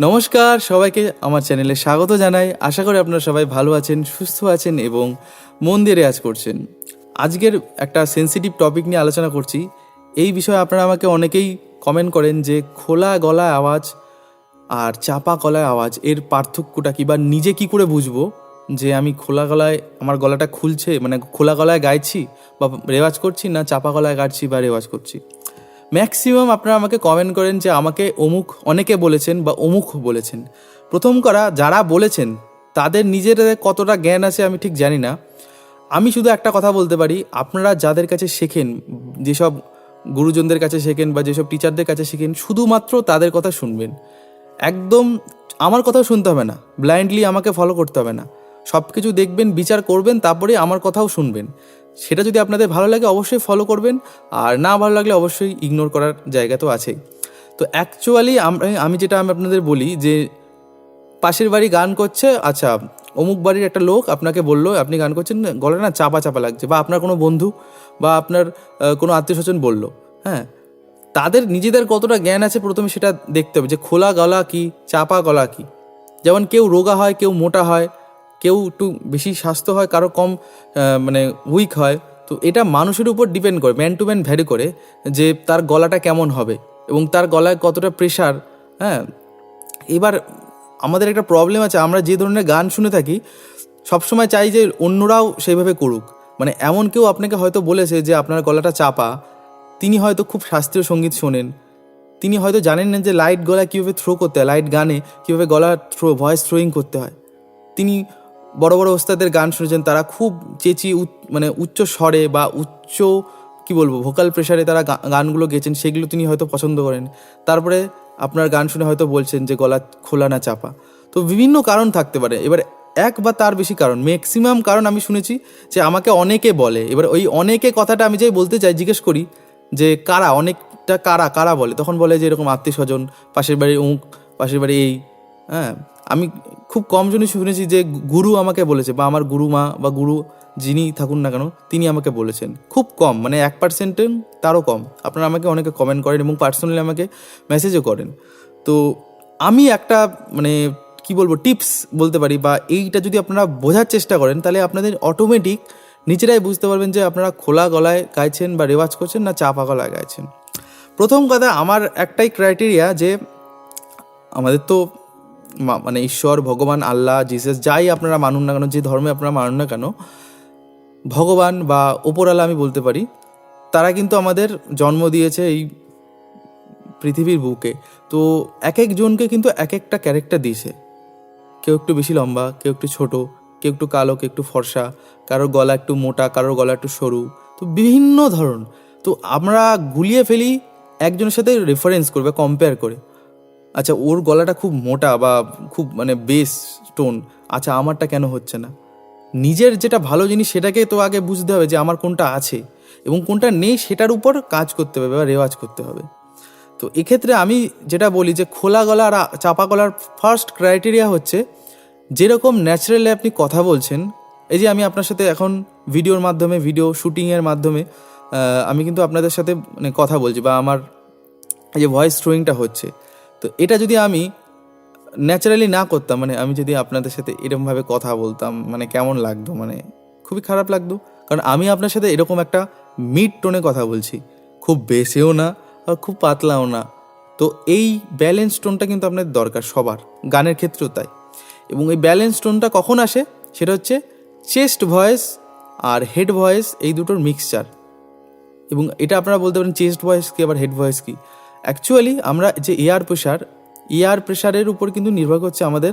নমস্কার সবাইকে আমার চ্যানেলে স্বাগত জানাই। আশা করি আপনারা সবাই ভালো আছেন, সুস্থ আছেন এবং মন দিয়ে রেয়াজ করছেন। আজকের একটা সেন্সিটিভ টপিক নিয়ে আলোচনা করছি। এই বিষয়ে আপনারা আমাকে অনেকেই কমেন্ট করেন যে, খোলা গলায় আওয়াজ আর চাপা গলায় আওয়াজ, এর পার্থক্যটা কি বা নিজে কি করে বুঝব যে আমি খোলা গলায় আমার গলাটা খুলছে মানে খোলা গলায় গাইছি বা রেওয়াজ করছি না চাপা গলায় গাইছি বা রেওয়াজ করছি? ম্যাক্সিমাম আপনারা আমাকে কমেন্ট করেন যে, আমাকে অমুক অনেকে বলেছেন বা অমুক বলেছেন। প্রথম করা, যারা বলেছেন, তাদের নিজের কতটা জ্ঞান আছে আমি ঠিক জানি না। আমি শুধু একটা কথা বলতে পারি, আপনারা যাদের কাছে শেখেন, যেসব গুরুজনদের কাছে শেখেন বা যেসব টিচারদের কাছে শেখেন, শুধুমাত্র তাদের কথা শুনবেন। একদম আমার কথাও শুনতে হবে না। ব্লাইন্ডলি আমাকে ফলো করতে হবে না। সব কিছু দেখবেন, বিচার করবেন, তারপরে আমার কথাও শুনবেন। সেটা যদি আপনাদের ভালো লাগে, অবশ্যই ফলো করবেন। আর না ভালো লাগলে অবশ্যই ইগনোর করার জায়গা তো আছেই। তো অ্যাকচুয়ালি আমি যেটা আমি আপনাদের বলি যে, পাশের বাড়ি গান করছে আচ্ছা অমুক বাড়ির একটা লোক আপনাকে বলল, আপনি গান করছেন, গলাটা না চাপা চাপা লাগছে, বা আপনার কোনো বন্ধু, বা আপনার কোনো আত্মীয় স্বজন বলল হ্যাঁ? তাদের নিজেদের কতটা জ্ঞান আছে প্রথমে সেটা দেখতে হবে, যে খোলা গলা কি, চাপা গলা কি? যেমন কেউ রোগা হয়, কেউ মোটা হয়, কেউ একটু বেশি স্বাস্থ্য হয়, কারও কম মানে উইক হয়, তো এটা মানুষের উপর ডিপেন্ড করে ম্যান টু ম্যান ভ্যারি করে, যে তার গলাটা কেমন হবে এবং তার গলায় কতটা প্রেশার হ্যাঁ? এবার আমাদের একটা প্রবলেম আছে, আমরা যে ধরনের গান শুনে থাকি, সবসময় চাই যে অন্যরাও সেইভাবে করুক। মানে এমন কেউ আপনাকে হয়তো বলেছে যে আপনার গলাটা চাপা, তিনি হয়তো খুব শাস্ত্রীয় সংগীত শোনেন। তিনি হয়তো জানেন না যে লাইট গলা কীভাবে থ্রো করতে হয় লাইট গানে কীভাবে গলা থ্রো ভয়েস থ্রোয়িং করতে হয়। তিনি বড় বড় ওস্তাদের গান শুনেছেন, তারা খুব চেঁচি উচ্চ- মানে উচ্চ স্বরে বা উচ্চ কি বলব ভোকাল প্রেশারে তারা গানগুলো গেছেন সেগুলো তিনি হয়তো পছন্দ করেন। তারপরে আপনার গান শুনে হয়তো বলছেন যে, গলা খোলা না, চাপা। তো বিভিন্ন কারণ থাকতে পারে। এবার এক বা তার বেশি কারণ। ম্যাক্সিমাম কারণ আমি শুনেছি যে, আমাকে অনেকে বলে, এবার ওই অনেকে কথাটা আমি যাই বলতে চাই, জিজ্ঞেস করি যে, কারা? অনেকটা কারা? কারা বলে? তখন বলে যে, এরকম আত্মীয় স্বজন পাশের বাড়ির অমুক পাশের বাড়ি এই হ্যাঁ? আমি খুব কম জনই শুনেছি যে গুরু আমাকে বলেছে বা আমার গুরু মা বা গুরু যিনি থাকুন না কেন, তিনি আমাকে বলেছেন। খুব কম মানে এক পার্সেন্টে তারও কম। আপনারা আমাকে অনেকে কমেন্ট করেন এবং পার্সোনালি আমাকে মেসেজও করেন। তো আমি একটা মানে কি বলব টিপস বলতে পারি বা এইটা যদি আপনারা বোঝার চেষ্টা করেন, তাহলে আপনাদের অটোমেটিক নিজেরাই বুঝতে পারবেন যে আপনারা খোলা গলায় গাইছেন বা রেওয়াজ করছেন না চাপা গলায় গাইছেন। প্রথম কথা, আমার একটাই ক্রাইটেরিয়া যে আমাদের তো মানে ঈশ্বর, ভগবান, আল্লাহ জিসাস যাই আপনারা মানুন না কেন, যে ধর্মে আপনারা মানুন না কেন ভগবান বা ওপরওয়ালা আমি বলতে পারি, তারা কিন্তু আমাদের জন্ম দিয়েছে এই পৃথিবীর বুকে। তো এক একজনকে কিন্তু এক একটা ক্যারেক্টার দিয়েছে। কেউ একটু বেশি লম্বা, কেউ একটু ছোট, কেউ একটু কালো, কেউ একটু ফর্সা, কারোর গলা একটু মোটা, কারোর গলা একটু সরু, তো বিভিন্ন ধরন। তো আমরা গুলিয়ে ফেলি একজনের সাথে রেফারেন্স করবে কম্পেয়ার করে। আচ্ছা ওর গলাটা খুব মোটা বা খুব মানে বেস টোন আচ্ছা আমারটা কেন হচ্ছে না? নিজের যেটা ভালো জিনিস সেটাকে তো আগে বুঝতে হবে যে আমার কোনটা আছে এবং কোনটা নেই সেটার উপর কাজ করতে হবে বা রেওয়াজ করতে হবে। তো এক্ষেত্রে আমি যেটা বলি যে খোলা গলা আর চাপা গলার ফার্স্ট ক্রাইটেরিয়া হচ্ছে যেরকম ন্যাচারালি আপনি কথা বলছেন, এই যে আমি আপনার সাথে এখন ভিডিওর মাধ্যমে ভিডিও শুটিংয়ের মাধ্যমে আমি কিন্তু আপনাদের সাথে মানে কথা বলছি বা আমার এই যে ভয়েস থ্রোয়িংটা হচ্ছে। তো এটা যদি আমি ন্যাচারালি না করতাম মানে আমি যদি আপনাদের সাথে এরকমভাবে কথা বলতাম মানে কেমন লাগতো মানে খুবই খারাপ লাগতো। কারণ আমি আপনার সাথে এরকম একটা মিড টোনে কথা বলছি। খুব বেসেও না, আর খুব পাতলাও না। তো এই ব্যালেন্স টোনটা কিন্তু আপনাদের দরকার সবার, গানের ক্ষেত্রেও তাই। এবং এই ব্যালেন্স টোনটা কখন আসে, সেটা হচ্ছে চেস্ট ভয়েস আর হেড ভয়েস এই দুটোর মিক্সচার এবং এটা আপনারা বলতে পারেন চেস্ট ভয়েস কি, আবার হেড ভয়েস কি। অ্যাকচুয়ালি আমরা যে এয়ার প্রেশার এয়ার প্রেশারের উপর কিন্তু নির্ভর করছে আমাদের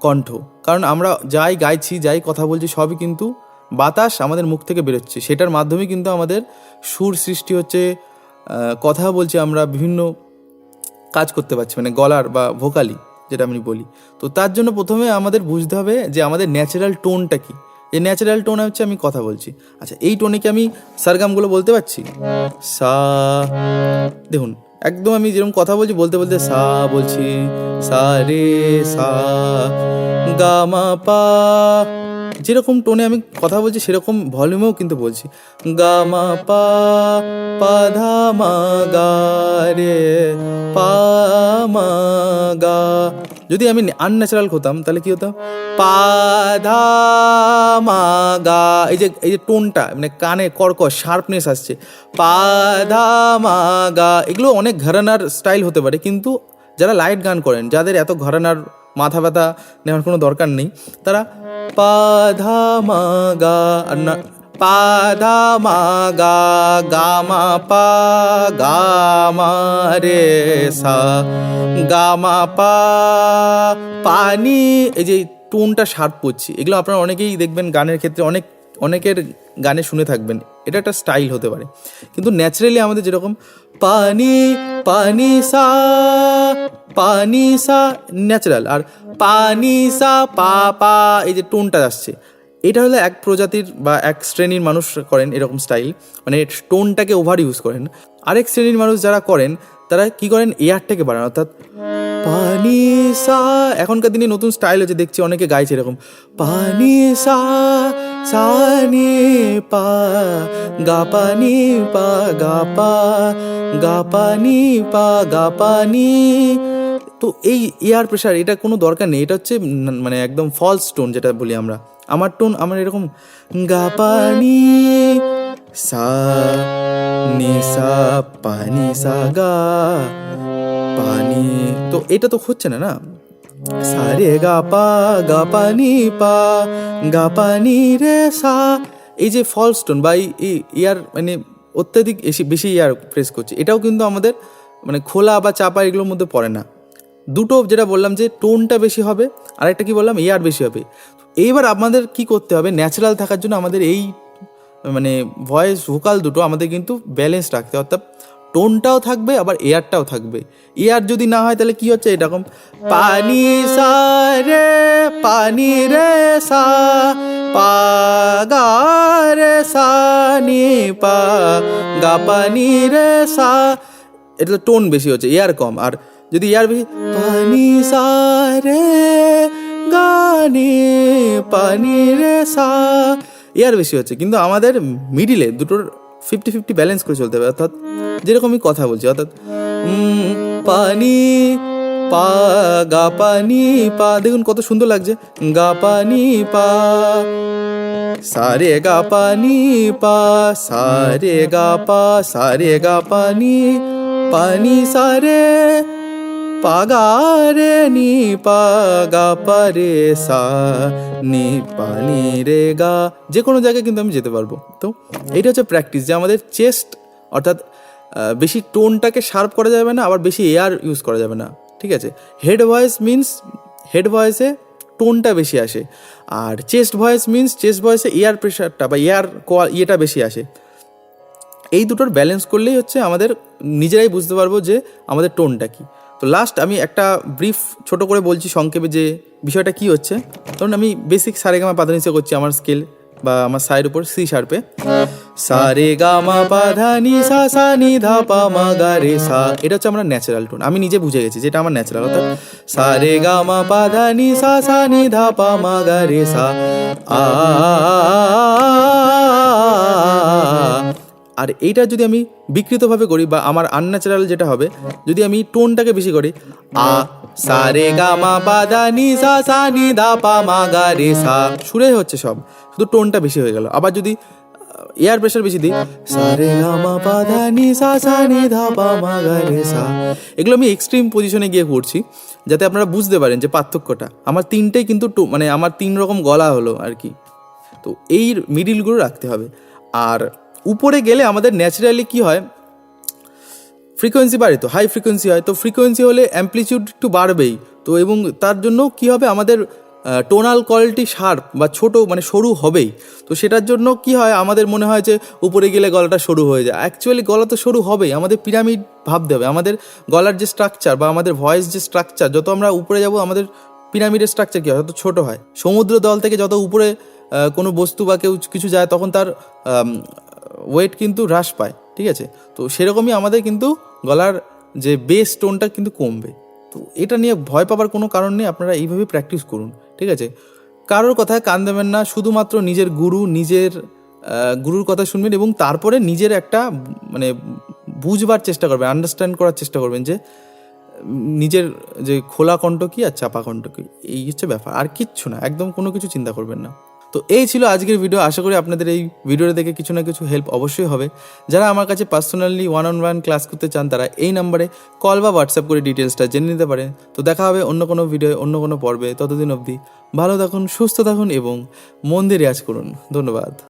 কণ্ঠ। কারণ আমরা যাই গাইছি, যাই কথা বলছি, সবই কিন্তু বাতাস আমাদের মুখ থেকে বেরোচ্ছে। সেটার মাধ্যমে কিন্তু আমাদের সুর সৃষ্টি হচ্ছে কথা বলছি আমরা, বিভিন্ন কাজ করতে পারছি মানে গলার বা ভোকালি যেটা আমি বলি। তো তার জন্য প্রথমে আমাদের বুঝতে হবে যে আমাদের ন্যাচারাল টোনটা কি। এই ন্যাচারাল টোন হচ্ছে আমি কথা বলছি। আচ্ছা এই টোনে কি আমি সারগামগুলো বলতে পারছি? সা, দেখুন একদম আমি যেরকম কথা বলছি, বলতে বলতে সা বলছি। সা রে সা, গা মা পা। যেরকম টোনে আমি কথা বলছি, সেরকম ভলিউমেও কিন্তু বলছি। গা মা পা পা ধা মা গা রে, পা মা গা। যদি আমি আনন্যাচারাল হতাম, তাহলে কি হতো? পা ধা মা গা, এই যে এই যে টোনটা মানে কানে কর্কশ শার্পনেস আসছে। পা গা, এগুলো অনেক ঘরানার স্টাইল হতে পারে, কিন্তু যারা লাইট গান করেন, যাদের এত ঘরানার মাথা ব্যথা নেওয়ার কোনো দরকার নেই, তারা পা গা আর না পা ধা মা গা গা মা পা গা মা রে সা গা মা পা পানি এই যে টোনটা শার্প করছি, এগুলো আপনারা অনেকেই দেখবেন গানের ক্ষেত্রে, অনেক, অনেকের গানে শুনে থাকবেন, এটা একটা স্টাইল হতে পারে। কিন্তু ন্যাচারালি আমাদের যেরকম পানি পানি সা পানি সা ন্যাচারাল আর পানি সা, পা পা, এই যে টোনটা আসছে এটা হলো এক প্রজাতির বা এক শ্রেণির মানুষ করেন এরকম স্টাইল মানে টোনটাকে ওভার ইউজ করেন। আরেক শ্রেণির মানুষ যারা করেন, তারা কি করেন? এয়ারটাকে বাড়ান, অর্থাৎ পানি সা, এখনকার দিনে নতুন স্টাইল হচ্ছে, দেখছি অনেকে গাইছে এরকম। পানি সা সা নি পা, গা পানি পা, গা পা, গা পানি পা, গা পানি তো এই এয়ার প্রেশার এটা কোনো দরকার নেই। এটা হচ্ছে মানে একদম ফলস টোন যেটা বলি আমরা। আমার টোন আমার এরকম, গা পানি সা, নি সা, পানি সা, গা পানি। তো এটা তো হচ্ছে না না? সারে গা পা, গা পানি পা, গা পানি রে সা। এই যে ফলস টোন বা এই ইয়ার মানে অত্যাধিক বেশি ইয়ার প্রেস করছে, এটাও কিন্তু আমাদের মানে খোলা বা চাপা এগুলোর মধ্যে পড়ে না। দুটো যেটা বললাম যে টোনটা বেশি হবে আর একটা কি বললাম? এয়ার বেশি হবে। এইবার আমাদের কি করতে হবে? ন্যাচারাল থাকার জন্য আমাদের এই মানে ভয়েস ভোকাল দুটো আমাদের কিন্তু ব্যালেন্স রাখতে অর্থাৎ টোনটাও থাকবে, আবার এয়ারটাও থাকবে। এয়ার যদি না হয় তাহলে কি হচ্ছে? এরকম, পানি সা রে, পানি রে সা পা গা পা, গা পানি রে সা এটা টোন বেশি হচ্ছে এয়ার কম। আর যদি এয়ার বেশি, পানি সা রে গানে পানি রে সা বেশি হচ্ছে, কিন্তু আমাদের মিডিলে দুটোর ফিফটি ফিফটি ব্যালেন্স করে চলতে হবে, অর্থাৎ যেরকমই কথা বলছি, অর্থাৎ পানি, পা, গা, পানি, পা, দেখুন কত সুন্দর লাগছে, গা, পানি, পা সারে গা, পানি, পা সারে গা, পা সারে গা, পানি পানি সারে পাগা রে নি পাগা পারে সা নি পানি রে গা। যে কোনো জায়গায় কিন্তু আমি যেতে পারব। তো এইটা হচ্ছে প্র্যাকটিস যে আমাদের চেস্ট অর্থাৎ বেশি টোনটাকে শার্প করা যাবে না, আবার বেশি এয়ার ইউজ করা যাবে না। ঠিক আছে? হেড ভয়েস মিন্স হেড ভয়েসে টোনটা বেশি আসে। আর চেস্ট ভয়েস মিন্স চেস্ট ভয়েসে এয়ার প্রেশারটা বা এয়ার ইয়েটা বেশি আসে। এই দুটোর ব্যালেন্স করলেই হচ্ছে আমাদের, নিজেরাই বুঝতে পারব যে আমাদের টোনটা কি। তো লাস্ট আমি একটা ব্রিফ ছোট করে বলছি সংক্ষেপে যে বিষয়টা কি হচ্ছে। ধরুন আমি বেসিক সারে গামা পাধানিসে করছি আমার স্কেল বা আমার সায়ের উপর সি শার্পে সারে গামা পাধানি সা সা, নি, ধা, পা, মা, গা, রে, সা, এটা হচ্ছে আমরা ন্যাচারাল টোন আমি নিজে বুঝে গেছি যেটা আমার ন্যাচারাল অর্থাৎ সারে গামা পাধানি সা সা, নি, ধা, পা, মা, গা, রে, সা আ আর এইটা যদি আমি বিকৃতভাবে করি বা আমার আনন্যাচারাল যেটা হবে, যদি আমি টোনটাকে বেশি করি, আ, সা, রে, গা, মা, পা, দা, নি, সা সা, নি ধা পা, মা, গা, রে, সা সুরে হচ্ছে সব। শুধু টোনটা বেশি হয়ে গেল। আবার যদি এয়ার প্রেশার বেশি দিই, সা, রে, গা, মা, পা ধা নি, সা সা, নি ধা পা, মা, গা, রে, সা, এগুলো আমি এক্সট্রিম পজিশনে গিয়ে করছি, যাতে আপনারা বুঝতে পারেন যে পার্থক্যটা। আমার তিনটেই কিন্তু মানে আমার তিন রকম গলা হলো আর কি। তো এই মিডিলগুলো রাখতে হবে। আর উপরে গেলে আমাদের ন্যাচারালি কি হয়? ফ্রিকোয়েন্সি বাড়ে তো হাই ফ্রিকোয়েন্সি হয়। তো ফ্রিকোয়েন্সি হলে অ্যাম্পলিটিউড একটু বাড়বেই। তো এবং তার জন্য কি হবে? আমাদের টোনাল কোয়ালিটি শার্প বা ছোট মানে সরু হবেই। তো সেটার জন্য কি হয়? আমাদের মনে হয় যে উপরে গেলে গলাটা সরু হয়ে যায়। অ্যাকচুয়ালি গলা তো সরু হবেই। আমাদের পিরামিড ভাবতে হবে। আমাদের গলার যে স্ট্রাকচার বা আমাদের ভয়েস যে স্ট্রাকচার যত আমরা উপরে যাব, আমাদের পিরামিডের স্ট্রাকচার কী হয়? তত ছোট হয়। সমুদ্র দল থেকে যত উপরে কোনো বস্তু বা কেউ কিছু যায়, তখন তার ওয়েট কিন্তু হ্রাস পায়, ঠিক আছে? তো সেরকমই আমাদের কিন্তু গলার যে বেস টোনটা কিন্তু কমবে। তো এটা নিয়ে ভয় পাবার কোনো কারণ নেই, আপনারা এইভাবে প্র্যাকটিস করুন, ঠিক আছে? কারোর কথায় কান দেবেন না, শুধুমাত্র নিজের গুরু, নিজের গুরুর কথা শুনবেন এবং তারপরে নিজের একটা মানে বুঝবার চেষ্টা করবেন আন্ডারস্ট্যান্ড করার চেষ্টা করবেন যে, নিজের যে খোলা কণ্ঠ কি আর চাপা কণ্ঠ কি, এই হচ্ছে ব্যাপার। আর কিচ্ছু না, একদম কোনো কিছু চিন্তা করবেন না। তো এই ছিল আজকের ভিডিও আশা করি আপনাদের এই ভিডিওটা দেখে কিছু না কিছু হেল্প অবশ্যই হবে। যারা আমার কাছে personally one on one class করতে চান, তারা এই নাম্বারে কল বা হোয়াটসঅ্যাপ করে ডিটেলসটা জেনে নিতে পারেন। তো দেখা হবে অন্য কোনো ভিডিও অন্য কোনো পর্বে। ততদিন অবধি ভালো থাকুন, সুস্থ থাকুন এবং মন দিয়ে রেয়াজ করুন। ধন্যবাদ।